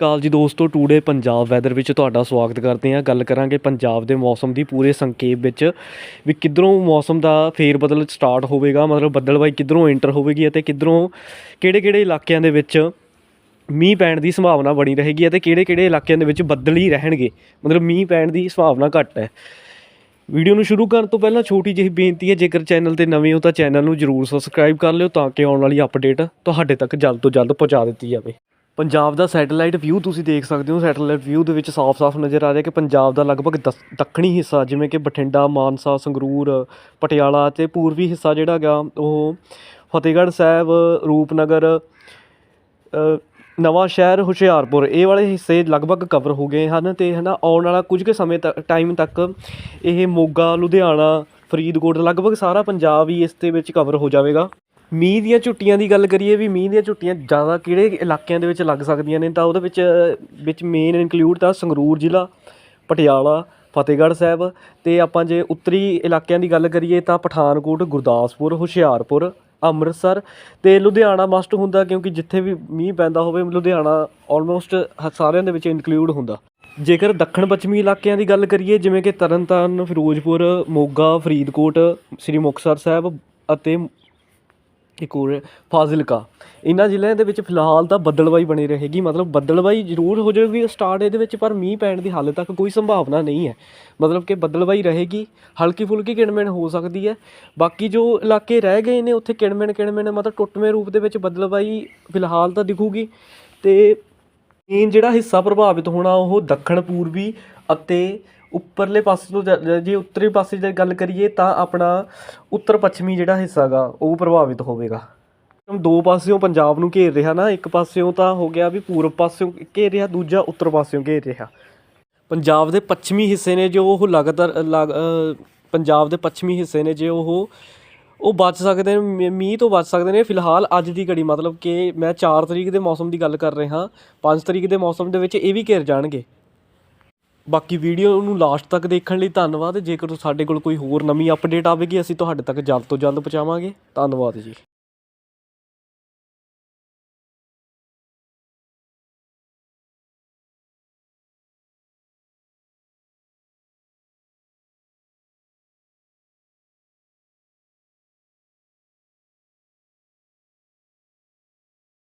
ਕਾਲ ਜੀ ਦੋਸਤੋ today Punjab weather ਵਿੱਚ ਤੁਹਾਡਾ ਸਵਾਗਤ ਕਰਦੇ ਹਾਂ। ਗੱਲ ਕਰਾਂਗੇ ਪੰਜਾਬ ਦੇ ਮੌਸਮ ਦੀ ਪੂਰੇ ਸੰਖੇਪ ਵਿੱਚ ਵੀ ਕਿੱਧਰੋਂ ਮੌਸਮ ਦਾ ਫੇਰ ਬਦਲ ਸਟਾਰਟ ਹੋਵੇਗਾ, ਮਤਲਬ ਬੱਦਲਬਾਈ ਕਿੱਧਰੋਂ ਐਂਟਰ ਹੋਵੇਗੀ ਅਤੇ ਕਿੱਧਰੋਂ ਕਿਹੜੇ-ਕਿਹੜੇ ਇਲਾਕਿਆਂ ਦੇ ਵਿੱਚ ਮੀਂਹ ਪੈਣ ਦੀ ਸੰਭਾਵਨਾ ਬਣੀ ਰਹੇਗੀ ਅਤੇ ਕਿਹੜੇ-ਕਿਹੜੇ ਇਲਾਕਿਆਂ ਦੇ ਵਿੱਚ ਬੱਦਲ ਹੀ ਰਹਿਣਗੇ। ਮਤਲਬ ਮੀਂਹ ਪੈਣ ਦੀ ਸੰਭਾਵਨਾ ਘੱਟ ਹੈ। ਵੀਡੀਓ ਨੂੰ ਸ਼ੁਰੂ ਕਰਨ ਤੋਂ ਪਹਿਲਾਂ ਛੋਟੀ ਜਿਹੀ ਬੇਨਤੀ ਹੈ, ਜੇਕਰ ਚੈਨਲ ਤੇ ਨਵੇਂ ਹੋ ਤਾਂ ਚੈਨਲ ਨੂੰ ਜਰੂਰ ਸਬਸਕ੍ਰਾਈਬ ਕਰ ਲਿਓ ਤਾਂ ਕਿ ਆਉਣ ਵਾਲੀ ਅਪਡੇਟ ਤੁਹਾਡੇ ਤੱਕ ਜਲਦ ਤੋਂ ਜਲਦ ਪਹੁੰਚਾ ਦਿੱਤੀ ਜਾਵੇ। ਪੰਜਾਬ ਦਾ ਸੈਟੇਲਾਈਟ ਵਿਊ ਤੁਸੀਂ ਦੇਖ ਸਕਦੇ ਹੋ। ਸੈਟੇਲਾਈਟ ਵਿਊ ਦੇ ਵਿੱਚ ਸਾਫ਼-ਸਾਫ਼ ਨਜ਼ਰ ਆ ਰਿਹਾ ਕਿ ਪੰਜਾਬ ਦਾ ਲਗਭਗ ਦੱਖਣੀ ਹਿੱਸਾ ਜਿਵੇਂ ਕਿ ਬਠਿੰਡਾ ਮਾਨਸਾ ਸੰਗਰੂਰ ਪਟਿਆਲਾ ਤੇ ਪੂਰਬੀ ਹਿੱਸਾ ਜਿਹੜਾ ਹੈਗਾ ਉਹ ਫਤਿਹਗੜ੍ਹ ਸਾਹਿਬ ਰੂਪਨਗਰ ਅ, ਨਵਾਂ ਸ਼ਹਿਰ ਹੁਸ਼ਿਆਰਪੁਰ ਇਹ ਵਾਲੇ ਹਿੱਸੇ ਲਗਭਗ ਕਵਰ ਹੋ ਗਏ ਹਨ ਤੇ ਹਨਾ ਆਉਣ ਵਾਲਾ ਕੁਝ ਕੁ ਸਮੇਂ ਤੱਕ ਟਾਈਮ ਤੱਕ ਇਹ ਮੋਗਾ ਲੁਧਿਆਣਾ ਫਰੀਦਕੋਟ ਲਗਭਗ ਸਾਰਾ ਪੰਜਾਬ ਹੀ ਇਸ ਦੇ ਵਿੱਚ ਕਵਰ ਹੋ ਜਾਵੇਗਾ। ਮੀਂਹ ਦੀਆਂ ਝੁੱਟੀਆਂ ਦੀ ਗੱਲ ਕਰੀਏ ਵੀ ਮੀਂਹ ਦੀਆਂ ਝੁੱਟੀਆਂ ਜ਼ਿਆਦਾ ਕਿਹੜੇ ਇਲਾਕਿਆਂ ਦੇ ਵਿੱਚ ਲੱਗ ਸਕਦੀਆਂ ਨੇ ਤਾਂ ਉਹਦੇ ਵਿੱਚ ਵਿੱਚ ਮੇਨ ਇਨਕਲੂਡ ਤਾਂ ਸੰਗਰੂਰ ਜ਼ਿਲ੍ਹਾ, ਪਟਿਆਲਾ, ਫਤਿਹਗੜ੍ਹ ਸਾਹਿਬ ਅਤੇ ਆਪਾਂ ਜੇ ਉੱਤਰੀ ਇਲਾਕਿਆਂ ਦੀ ਗੱਲ ਕਰੀਏ ਤਾਂ ਪਠਾਨਕੋਟ, ਗੁਰਦਾਸਪੁਰ, ਹੁਸ਼ਿਆਰਪੁਰ, ਅੰਮ੍ਰਿਤਸਰ ਅਤੇ ਲੁਧਿਆਣਾ ਮਸਟ ਹੁੰਦਾ ਕਿਉਂਕਿ ਜਿੱਥੇ ਵੀ ਮੀਂਹ ਪੈਂਦਾ ਹੋਵੇ ਲੁਧਿਆਣਾ ਆਲਮੋਸਟ ਸਾਰਿਆਂ ਦੇ ਵਿੱਚ ਇਨਕਲੂਡ ਹੁੰਦਾ। ਜੇਕਰ ਦੱਖਣ ਪੱਛਮੀ ਇਲਾਕਿਆਂ ਦੀ ਗੱਲ ਕਰੀਏ ਜਿਵੇਂ ਕਿ ਤਰਨਤਾਰਨ, ਫਿਰੋਜ਼ਪੁਰ, ਮੋਗਾ, ਫਰੀਦਕੋਟ, ਸ੍ਰੀ ਮੁਕਤਸਰ ਸਾਹਿਬ ਅਤੇ ਇੱਕ ਹੋਰ ਫਾਜ਼ਿਲਕਾ। ਇਹਨਾਂ ਜ਼ਿਲ੍ਹਿਆਂ ਦੇ ਵਿੱਚ ਫਿਲਹਾਲ ਤਾਂ ਬੱਦਲਬਾਈ ਬਣੀ ਰਹੇਗੀ। ਮਤਲਬ ਬੱਦਲਬਾਈ ਜ਼ਰੂਰ ਹੋ ਜਾਵੇਗੀ ਸਟਾਰਟ ਇਹਦੇ ਵਿੱਚ, ਪਰ ਮੀਂਹ ਪੈਣ ਦੀ ਹਾਲੇ ਤੱਕ ਕੋਈ ਸੰਭਾਵਨਾ ਨਹੀਂ ਹੈ। ਮਤਲਬ ਕਿ ਬੱਦਲਬਾਈ ਰਹੇਗੀ ਹਲਕੀ ਫੁਲਕੀ ਕਿਣਮਿਣ ਹੋ ਸਕਦੀ ਹੈ। ਬਾਕੀ ਜੋ ਇਲਾਕੇ ਰਹਿ ਗਏ ਨੇ, ਉੱਥੇ ਕਿਣਮਿਣ ਕਿਣਮਿਣ ਮਤਲਬ ਟੁੱਟਵੇਂ ਰੂਪ ਦੇ ਵਿੱਚ ਬੱਦਲਬਾਈ ਫਿਲਹਾਲ ਤਾਂ ਦਿਖੂਗੀ। ਤੇ ਮੇਨ ਜਿਹੜਾ ਹਿੱਸਾ ਪ੍ਰਭਾਵਿਤ ਹੋਣਾ ਉਹ ਦੱਖਣ ਪੂਰਬੀ ਅਤੇ ਉੱਪਰਲੇ ਪਾਸੇ ਤੋਂ ਜੇ ਉੱਤਰੀ ਪਾਸੇ ਦੀ ਗੱਲ ਕਰੀਏ ਤਾਂ ਆਪਣਾ ਉੱਤਰ ਪੱਛਮੀ ਜਿਹੜਾ ਹਿੱਸਾ ਗਾ ਉਹ ਪ੍ਰਭਾਵਿਤ ਹੋਵੇਗਾ। ਦੋ ਪਾਸਿਓਂ ਪੰਜਾਬ ਨੂੰ ਘੇਰ ਰਿਹਾ ਨਾ ਇੱਕ ਪਾਸਿਓਂ ਤਾਂ ਹੋ ਗਿਆ ਵੀ ਪੂਰਬ ਪਾਸਿਓਂ ਘੇਰ ਰਿਹਾ ਦੂਜਾ ਉੱਤਰ ਪਾਸਿਓਂ ਘੇਰ ਰਿਹਾ। ਪੰਜਾਬ ਦੇ ਪੱਛਮੀ ਹਿੱਸੇ ਨੇ ਜੋ ਉਹ ਲਗਾਤਾਰ ਲਗ- ਅ, ਪੰਜਾਬ ਦੇ ਪੱਛਮੀ ਹਿੱਸੇ ਨੇ ਜੇ ਉਹ ਉਹ ਬਚ ਸਕਦੇ ਨੇ, ਮੀ- ਮੀਂਹ ਤੋਂ ਬਚ ਸਕਦੇ ਨੇ। ਫਿਲਹਾਲ ਅੱਜ ਦੀ ਘੜੀ, ਮਤਲਬ ਕਿ ਮੈਂ 4 ਤਰੀਕ ਦੇ ਮੌਸਮ ਦੀ ਗੱਲ ਕਰ ਰਿਹਾ 5 ਤਰੀਕ ਦੇ ਮੌਸਮ ਦੇ ਵਿੱਚ ਇਹ ਵੀ ਘਿਰ ਜਾਣਗੇ। ਬਾਕੀ ਵੀਡੀਓ ਨੂੰ ਲਾਸਟ ਤੱਕ ਦੇਖਣ ਲਈ ਧੰਨਵਾਦ। ਜੇਕਰ ਸਾਡੇ ਕੋਲ ਕੋਈ ਹੋਰ ਨਵੀਂ ਅਪਡੇਟ ਆਵੇਗੀ, ਅਸੀਂ ਤੁਹਾਡੇ ਤੱਕ ਜਲਦ ਤੋਂ ਜਲਦ ਪਹੁੰਚਾਵਾਂਗੇ। ਧੰਨਵਾਦ ਜੀ।